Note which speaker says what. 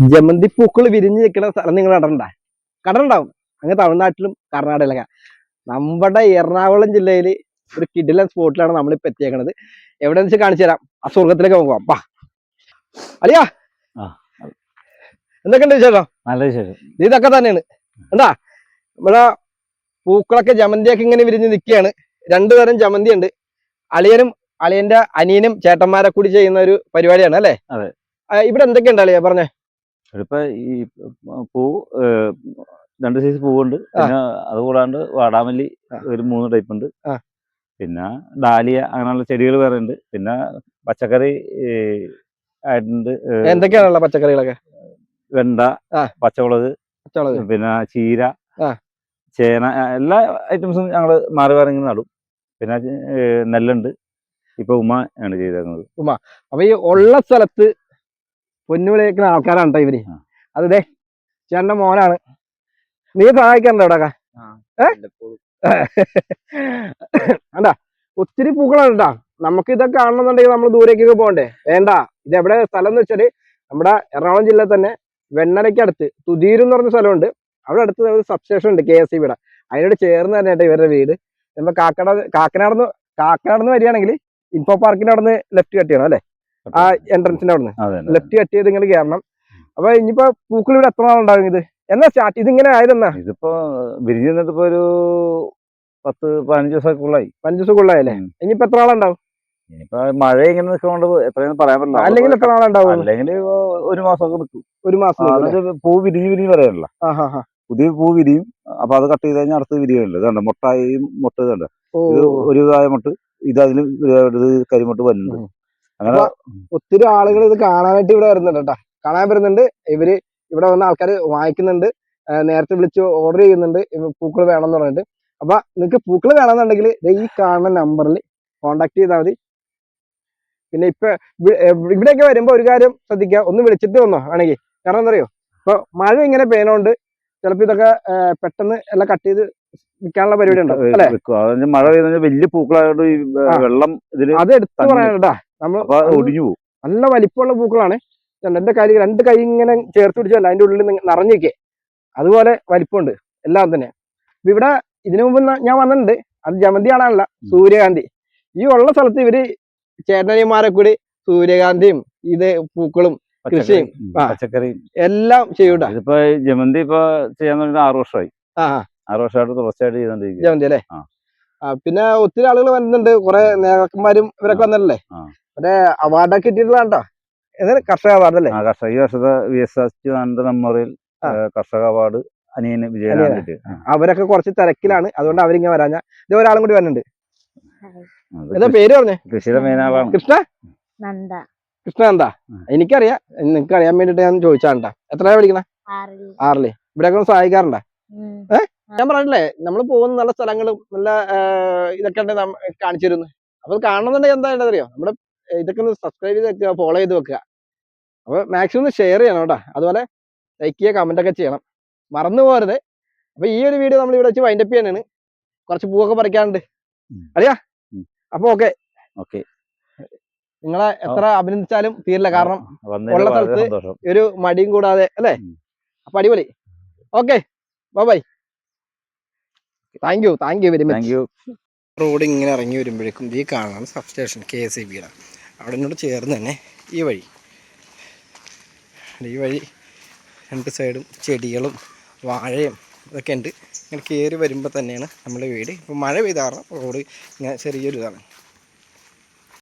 Speaker 1: ജമന്തി പൂക്കൾ വിരിഞ്ഞു നിൽക്കുന്ന സ്ഥലം നിങ്ങൾ കടണ്ട കടണ്ടാവും അങ്ങ് തമിഴ്നാട്ടിലും കർണാടകയിലൊക്കെ. നമ്മുടെ എറണാകുളം ജില്ലയിൽ ഒരു കിഡിലൻ സ്പോട്ടിലാണ് നമ്മളിപ്പോ എത്തിയേക്കണത്. എവിടെ വെച്ച് കാണിച്ചു തരാം. ആ സ്വർഗത്തിലേക്ക് പോകാം വാ.
Speaker 2: അലിയാ.
Speaker 1: എന്തൊക്കെയുണ്ട് വിശേഷം?
Speaker 2: നല്ല വിശേഷം.
Speaker 1: ഇത് ഇതൊക്കെ തന്നെയാണ്. എന്താ? ഇവിടെ പൂക്കളൊക്കെ ജമന്തിയൊക്കെ ഇങ്ങനെ വിരിഞ്ഞ് നിൽക്കുകയാണ് രണ്ടു തരം ജമന്തി ഉണ്ട് അളിയനും അളിയന്റെ അനിയനും ചേട്ടന്മാരെ കൂടി ചെയ്യുന്ന ഒരു പരിപാടിയാണ് അല്ലേ? ഇവിടെ എന്തൊക്കെയുണ്ട് അളിയ? പറഞ്ഞേ.
Speaker 2: ഇപ്പൊ ഈ പൂ രണ്ട് സൈസ് പൂവുണ്ട്. പിന്നെ അത് കൂടാണ്ട് വാടാമല്ലി ഒരു മൂന്ന് ടൈപ്പ് ഉണ്ട്. പിന്നെ ഡാലിയ അങ്ങനെയുള്ള ചെടികൾ വേറെ ഉണ്ട്. പിന്നെ പച്ചക്കറി ആയിട്ടുണ്ട്
Speaker 1: എന്തൊക്കെയാണുള്ള പച്ചക്കറികളൊക്കെ?
Speaker 2: വെണ്ട. പച്ചമുളക്
Speaker 1: പച്ചമുളക്.
Speaker 2: പിന്നെ ചീര ചേന എല്ലാ ഐറ്റംസും ഞങ്ങൾ മാറി മാറി ഇങ്ങനെ നടും. പിന്നെ നെല്ലുണ്ട്. ഇപ്പൊ ഉമ്മ ആണ് ചെയ്തേക്കുന്നത്. ഉമ്മ.
Speaker 1: അപ്പൊ ഈ ഉള്ള സ്ഥലത്ത് പൊന്നുവിളിക്കുന്ന ആൾക്കാരാണ് കേട്ടോ
Speaker 2: ഇവർ.
Speaker 1: അതെ ദേ ചേട്ടന്റെ മോനാണ്. നീ സഹായിക്കണ്ടോ ഇവിടെ അല്ല ഒത്തിരി പൂക്കളാണ് കേട്ടാ നമുക്ക് ഇതൊക്കെ കാണണമെന്നുണ്ടെങ്കിൽ നമ്മൾ ദൂരേക്കൊക്കെ പോകണ്ടേ? വേണ്ട. ഇത് എവിടെ സ്ഥലം എന്ന് വെച്ചാൽ നമ്മുടെ എറണാകുളം ജില്ലയിൽ തന്നെ വെണ്ണരയ്ക്ക് അടുത്ത് തുതീരം എന്ന് പറഞ്ഞ സ്ഥലമുണ്ട്. അവിടെ അടുത്ത് ഒരു സബ്സ്റ്റേഷൻ ഉണ്ട് കെ എസ് സി ബിയുടെ അതിനോട് ചേർന്ന് തന്നെ കേട്ടോ ഇവരുടെ വീട്. നമ്മൾ കാക്കട കാക്കനാടുന്ന് കാക്കനാടുന്ന് വരികയാണെങ്കിൽ ഇൻഫോ പാർക്കിന്റെ അവിടെ നിന്ന് ലെഫ്റ്റ് കട്ട് ചെയ്യണം അല്ലേ? ആ എൻട്രൻസിന്റെ അവിടെ നിന്ന്
Speaker 2: അതെ.
Speaker 1: ലെഫ്റ്റ് കട്ട് ചെയ്ത് ഇങ്ങനെ കയറണം അപ്പൊ ഇനിയിപ്പോ പൂക്കൾ ഇവിടെ എത്ര നാളുണ്ടാകും ഇത്? എന്നാ സ്റ്റാർട്ട് ഇതിങ്ങനെ ആയതെന്നാ
Speaker 2: ഇതിപ്പോ വിരിഞ്ഞു നിന്നിട്ട് ഇപ്പൊ ഒരു പത്ത് പതിനഞ്ച് ദിവസമൊക്കെ ഉള്ളായി
Speaker 1: പതിനഞ്ച് ദിവസം
Speaker 2: ഉള്ളായല്ലേ.
Speaker 1: ഇനിയിപ്പോ എത്ര ആളുണ്ടാവും
Speaker 2: ഇനിയിപ്പോ മഴ ഇങ്ങനെ നിൽക്കുന്നോണ്ട് എത്രയെന്ന് പറയാൻ പറ്റില്ല.
Speaker 1: അല്ലെങ്കിൽ എത്ര നാളുണ്ടാവും
Speaker 2: അല്ലെങ്കിൽ ഒരു മാസമൊക്കെ നിൽക്കും.
Speaker 1: ഒരു മാസം
Speaker 2: പൂ വിരിഞ്ഞ് വിരിഞ്ഞ് പറയാനല്ല. പുതിയ പൂ വിരിയും. അപ്പൊ അത് കട്ട് ചെയ്ത് കഴിഞ്ഞാൽ അടുത്ത് വിരിയുണ്ട് ഇതുണ്ട് മുട്ടായി മുട്ട ഇതുണ്ട്. ഇത് ഒരു കായ മുട്ട് ഇത് അതിലും ഇത് കരിമുട്ട് വരുന്നുണ്ട്. അങ്ങനെ
Speaker 1: ഒത്തിരി ആളുകൾ ഇത് കാണാനായിട്ട് ഇവിടെ വരുന്നുണ്ട് കേട്ടോ കാണാൻ വരുന്നുണ്ട്. ഇവർ ഇവിടെ വന്ന ആൾക്കാർ വാങ്ങിക്കുന്നുണ്ട്. നേരത്തെ വിളിച്ച് ഓർഡർ ചെയ്യുന്നുണ്ട്. പൂക്കൾ വേണമെന്ന് പറഞ്ഞിട്ട്. അപ്പൊ നിങ്ങൾക്ക് പൂക്കൾ വേണമെന്നുണ്ടെങ്കിൽ ഈ കാണുന്ന നമ്പറിൽ കോണ്ടാക്ട് ചെയ്താൽ മതി. പിന്നെ ഇപ്പൊ ഇവിടെയൊക്കെ വരുമ്പോ ഒരു കാര്യം ശ്രദ്ധിക്കുക ഒന്ന് വിളിച്ചിട്ട് വന്നോ ആണെങ്കിൽ കാരണം എന്താ ഇപ്പൊ മഴ ഇങ്ങനെ പെയ്യണോണ്ട് ചിലപ്പോ ഇതൊക്കെ പെട്ടെന്ന് എല്ലാം കട്ട് ചെയ്ത് വിൽക്കാനുള്ള പരിപാടി
Speaker 2: ഉണ്ടോ? മഴ പെയ്യുന്ന വലിയ പൂക്കളായതുകൊണ്ട് വെള്ളം
Speaker 1: അത് എടുത്തു
Speaker 2: തന്നെ
Speaker 1: പറയാനട്ടാ നമ്മൾ
Speaker 2: ഒടിഞ്ഞു പോകും
Speaker 1: നല്ല വലിപ്പമുള്ള പൂക്കളാണ്. എന്റെ കൈ രണ്ട് കൈ ഇങ്ങനെ ചേർത്ത് പിടിച്ചല്ല അതിന്റെ ഉള്ളിൽ നിറഞ്ഞിരിക്കേ. അതുപോലെ വലിപ്പമുണ്ട്. എല്ലാം തന്നെ. ഇവിടെ ഇതിനു മുമ്പ് ഞാൻ വന്നിട്ടുണ്ട്. അത് ജമന്തി കാണാനല്ല സൂര്യകാന്തി. ഈ ഉള്ള സ്ഥലത്ത് ഇവർ ചേട്ടനിമാരെ കൂടി സൂര്യകാന്തിയും ഇത് പൂക്കളും കൃഷിയും,
Speaker 2: പച്ചക്കറിയും
Speaker 1: എല്ലാം ചെയ്യൂട്ടാ.
Speaker 2: ഇതിപ്പോ ജമന്തി ഇപ്പൊ ചെയ്യാൻ തുടങ്ങി ആറ് വർഷമായി. ആറു വർഷമായിട്ട് തുടർച്ചയായിട്ട് ചെയ്തോണ്ടിരിക്കും
Speaker 1: ജമന്തി അല്ലേ? പിന്നെ ഒത്തിരി ആളുകൾ വരുന്നുണ്ട് കുറെ നേതാക്കന്മാരും ഇവരൊക്കെ വന്നല്ലേ. മറ്റേ അവാർഡൊക്കെ കിട്ടിയിട്ടുള്ളതാണ് കർഷക അവാർഡ് അല്ലേ?
Speaker 2: ആ കർഷക ഈ വർഷത്തെ വി എസ് അച്യുതാനന്ദ മെമ്മോറിയൽ. ഏഹ്, കർഷക അവാർഡ് അനിയന് വിജയനാണ് കിട്ടിയത്.
Speaker 1: അവരൊക്കെ കുറച്ച് തിരക്കിലാണ്. അതുകൊണ്ട് അവരിങ്ങനെ വരാഞ്ഞ ഇത് ഒരാളും കൂടി വരുന്നുണ്ട് എന്താ പേര് പറഞ്ഞേ?
Speaker 2: കൃഷിയുടെ
Speaker 1: കൃഷ്ണ?
Speaker 3: നന്ദ.
Speaker 1: കൃഷ്ണ എന്താ
Speaker 2: ഉം.
Speaker 1: എനിക്കറിയാം നിങ്ങൾക്ക് അറിയാൻ വേണ്ടിട്ട് ഞാൻ ചോദിച്ചാണ്ടാ എത്രയാ പഠിക്കണ
Speaker 3: ആറിൽ.
Speaker 1: ഇവിടെയൊക്കെ സഹായിക്കാറുണ്ടാ?
Speaker 3: ഉം.
Speaker 1: ഞാൻ പറഞ്ഞില്ലേ നമ്മൾ പോകുന്ന നല്ല സ്ഥലങ്ങളും നല്ല ഇതൊക്കെ കാണിച്ചിരുന്നു അപ്പൊ കാണണമെന്നുണ്ടെങ്കിൽ എന്താ അറിയോ നമ്മുടെ ഇതൊക്കെ ഒന്ന് സബ്സ്ക്രൈബ് ചെയ്ത് വെക്കുക ഫോളോ ചെയ്ത് വെക്കുക. അപ്പോൾ മാക്സിമം ഒന്ന് ഷെയർ ചെയ്യണം കേട്ടോ. അതുപോലെ ലൈക്ക് ചെയ്യുക കമന്റ് ഒക്കെ ചെയ്യണം. മറന്നു പോകരുത്. അപ്പോൾ ഈ ഒരു വീഡിയോ നമ്മൾ ഇവിടെ വെച്ച് വൈൻഡപ്പ് ചെയ്യാനാണ് കുറച്ച് പൂവൊക്കെ പറിക്കാനുണ്ട്. അറിയാ?
Speaker 2: അപ്പോൾ
Speaker 1: അപ്പൊ ഓക്കെ
Speaker 2: ഓക്കെ
Speaker 1: നിങ്ങളെ എത്ര അഭിനന്ദിച്ചാലും തീരില്ല. കാരണം ഉള്ള സ്ഥലത്ത് ഒരു മടിയും കൂടാതെ അല്ലേ. അപ്പൊ അടിപൊളി. Okay bye thank you thank you very much road ഇങ്ങനെ ഇറങ്ങി വരുമ്പോഴേക്കും ഈ കാണാൻ sub station K S E ബിയുടെ അവിടെ ചേർന്ന് തന്നെ ഈ വഴി. ഈ വഴി രണ്ട് സൈഡും ചെടികളും വാഴയും ഇതൊക്കെ ഉണ്ട്. ഇങ്ങനെ കയറി വരുമ്പോൾ തന്നെയാണ് നമ്മുടെ വീട്. ഇപ്പോൾ മഴ പെയ്താറ റോഡ് ഇങ്ങനെ ചെറിയൊരു ഇതാണ്